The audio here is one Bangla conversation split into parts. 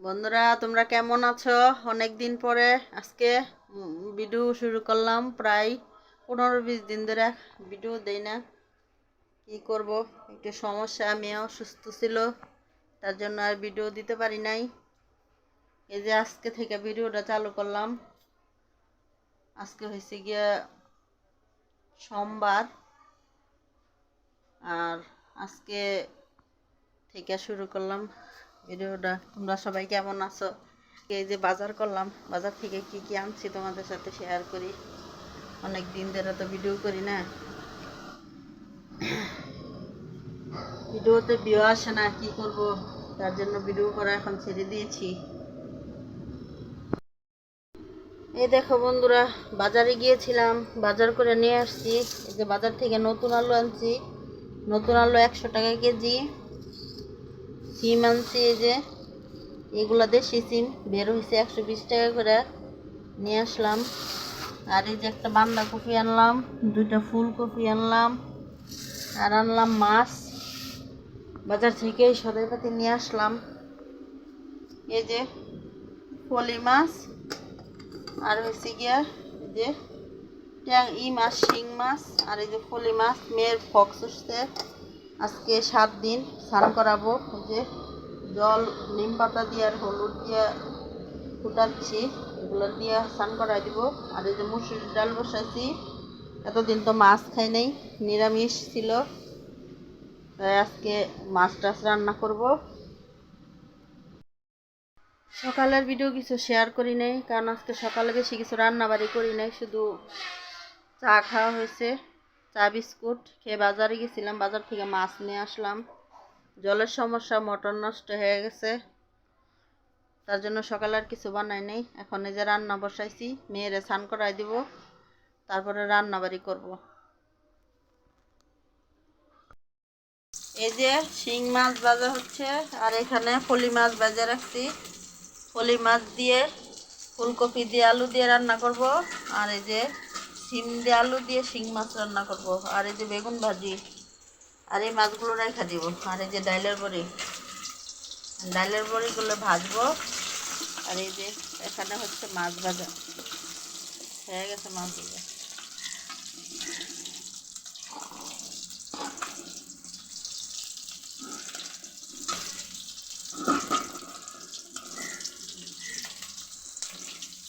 বন্ধুরা, তোমরা কেমন আছো? অনেক দিন পরে আজকে ভিডিও শুরু করলাম। প্রায় পনেরো বিশ দিন ধরে ভিডিও দেই না। কি করব? একটু সমস্যা, আমিও সুস্থ ছিল, তার জন্য আর ভিডিও দিতে পারি নাই। এই যে আজকে থেকে ভিডিওটা চালু করলাম। আজকে হয়েছে গিয়ে সোমবার। আর আজকে থেকে শুরু করলাম ভিডিওটা। তোমরা সবাই কেমন আছো? এই যে বাজার করলাম, বাজার থেকে কি কি আনছি তোমাদের সাথে শেয়ার করি। অনেক দিন ধরে তো ভিডিও করি না। ভিডিওতে ভিউ আসে না, কি করব? তার জন্য ভিডিও করা এখন ছেড়ে দিয়েছি। এই দেখো বন্ধুরা, বাজারে গিয়েছিলাম, বাজার করে নিয়ে আসছি। এই যে বাজার থেকে নতুন আলু আনছি। নতুন আলু একশো টাকা কেজি। সিম আনছি এই যে এগুলো দেশি সিম বের হয়েছে একশো বিশ টাকা করে, নিয়ে আসলাম। আর এই যে একটা বান্ধাকপি আনলাম, দুইটা ফুলকপি আনলাম, আর আনলাম মাছ। বাজার থেকে এই সদাইপাতি নিয়ে আসলাম। এই যে ফলি মাছ, আর হয়েছে গিয়া এই যে ট্যাং ই মাছ, শিং মাছ, আর এই যে ফলি মাছ, মেয়ের ফক্স উঠছে। আজকে সাত দিন স্নান করাবো। যে জল, নিম পাতা দিয়ে আর হলুদ দিয়ে ফুটাচ্ছি, এগুলো দিয়ে স্নান করাই দিব। আর এই যে মুসুরির ডাল বসাইছি। এতদিন তো মাছ খাই নাই, নিরামিষ ছিল। তাই আজকে মাছ টাছ রান্না করব। সকালের ভিডিও কিছু শেয়ার করি নাই, কারণ আজকে সকালে বেশি কিছু রান্না বাড়ি করি নাই, শুধু চা খাওয়া হয়েছে। চা বিস্কুট খেয়ে বাজারে গেছিলাম, বাজার থেকে মাছ নিয়ে আসলাম। জলের সমস্যা মটন নষ্ট হয়ে গেছে। তার জন্য সকালে আর কিছু বানাই নাই। এখন এই যে রান্না বসাইছি, মেয়েরে স্নান করাই দিব, তারপরে রান্না বাড়ি করব। এই যে শিং মাছ ভাজা হচ্ছে, আর এখানে ফলি মাছ ভাজা রাখছি। ফলি মাছ দিয়ে ফুলকপি দিয়ে আলু দিয়ে রান্না করব, আর এই যে সিম দিয়ে আলু দিয়ে শিং মাছ রান্না করব, আর এই যে বেগুন ভাজি, আর এই মাছগুলো রেখে দিব, আর এই যে ডাইলের বড়ি। ডাইলের বড়িগুলো ভাজবো, আর এই যে এখানে হচ্ছে মাছ ভাজা। হয়ে গেছে মাছ ভাজা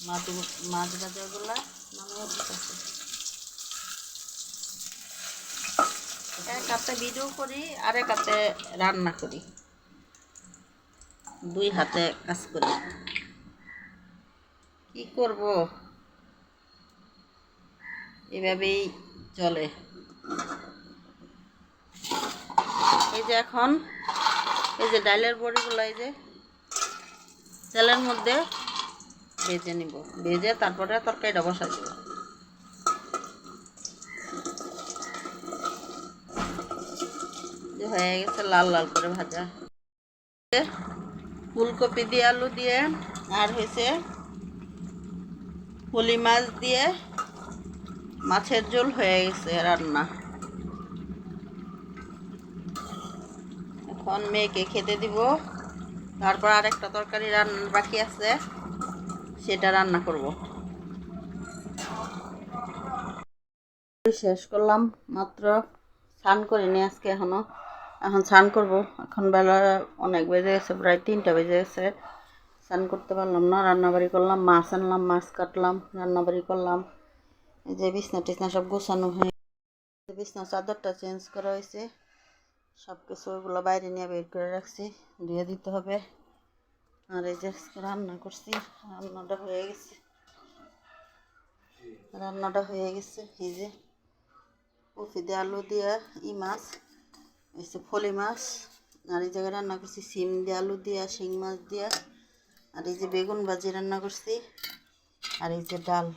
মাছ মাছ ভাজাগুলা এক হাতে ভিডিও করি আর এক হাতে রান্না করি। দুই হাতে কাজ করি। কি করব? এভাবেই চলে। এই যে এখন, এই যে ডালের বড়িগুলো, এই যে তেলের মধ্যে ভেজে নিব। ভেজে তারপরে তরকারিটা বসা দিব। হয়ে গেছে লাল লাল করে ভাজা। ফুলকপি দিয়ে আলু দিয়ে, আর হয়েছে ফলি মাছ দিয়ে মাছের ঝোল হয়ে গেছে রান্না। এখন মেয়েকে খেতে দিব। তারপর আরেকটা তরকারি রান্না বাকি আছে, সেটা রান্না করব। শেষ করলাম, মাত্র স্নান করিনি আজকে এখনও। এখন স্নান করব। এখন বেলা অনেক বেজে গেছে, প্রায় তিনটা বেজে গেছে। স্নান করতে পারলাম না, রান্নাবাড়ি করলাম, মাছ আনলাম, মাছ কাটলাম, রান্নাবাড়ি করলাম। এই যে বিছনা টিছনা সব গোছানো হয়ে বিছনা চাদরটা চেঞ্জ করা হয়েছে। সব কিছু ওগুলো বাইরে নিয়ে বের করে রাখছি, ধুয়ে দিতে হবে। আর এই যে রান্না করছি, রান্নাটা হয়ে গেছে। রান্নাটা হয়ে গেছে, এই যে কফি দিয়ে আলু দিয়ে ই মাছ। এসে ফলি মাছ, আর এই জায়গায় রান্না করছি সিম দিয়ে, আলু দিয়া, শিং মাছ দিয়া, আর এই যে বেগুন ভাজি রান্না করছি, আর এই যে ডাল।